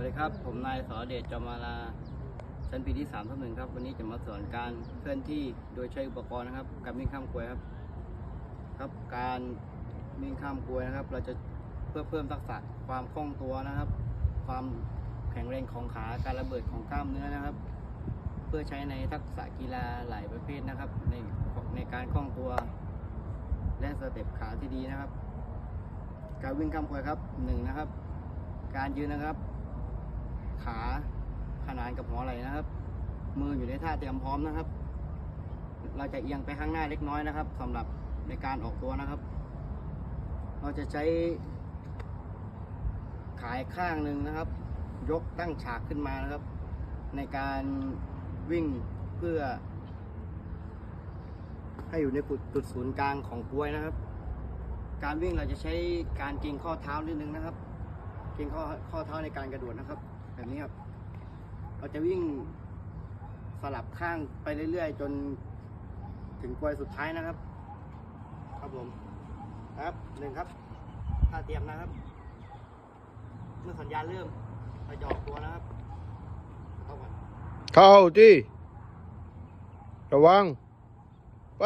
วัสดีครับ ผมนายสอเดชจอมาลาชั้นปีที่3ามทับหนึ่งครับ วันนี้จะมาสอนการเคลื่อนที่โดยใช้อุปกรณ์นะครับ การวิ่งข้ามกลวยครับ ครับการวิ่งข้ามกลวยนะครับ เราจะเพื่อเพิ่มทักษะความคล่องตัวนะครับ ความแข็งแรงของขาการระเบิดของกล้ามเนื้อนะครับ เพื่อใช้ในทักษะกีฬาหลายประเภทนะครับ ในในการคล่องตัว และสเต็ปขาที่ดีนะครับ การวิ่งข้ามกลวยครับหนึ่งนะครับ การยืนนะครับ ขาขนานกับหัวไหล่นะครับ มืออยู่ในท่าเตรียมพร้อมนะครับ เราจะเอียงไปข้างหน้าเล็กน้อยนะครับสำหรับในการออกตัวนะครับ เราจะใช้ขายข้างหนึ่งนะครับ ยกตั้งฉากขึ้นมานะครับ ในการวิ่งเพื่อ ให้อยู่ในจุดศูนย์กลางของกล้วยนะครับ การวิ่งเราจะใช้การเกรงข้อเท้านิดนึงนะครับ เกรงข้อข้อเท้าในการกระโดดนะครับ แบบนี้ครับ เราจะวิ่งสลับข้างไปเรื่อยๆ จนถึงกลวยสุดท้ายนะครับ ครับผมครับหนึ่งครับท่าเตรียมนะครับ เมื่อสัญญาณเริ่มเราจะออกตัวนะครับเข้าก่อนเข้าที่ระวังไป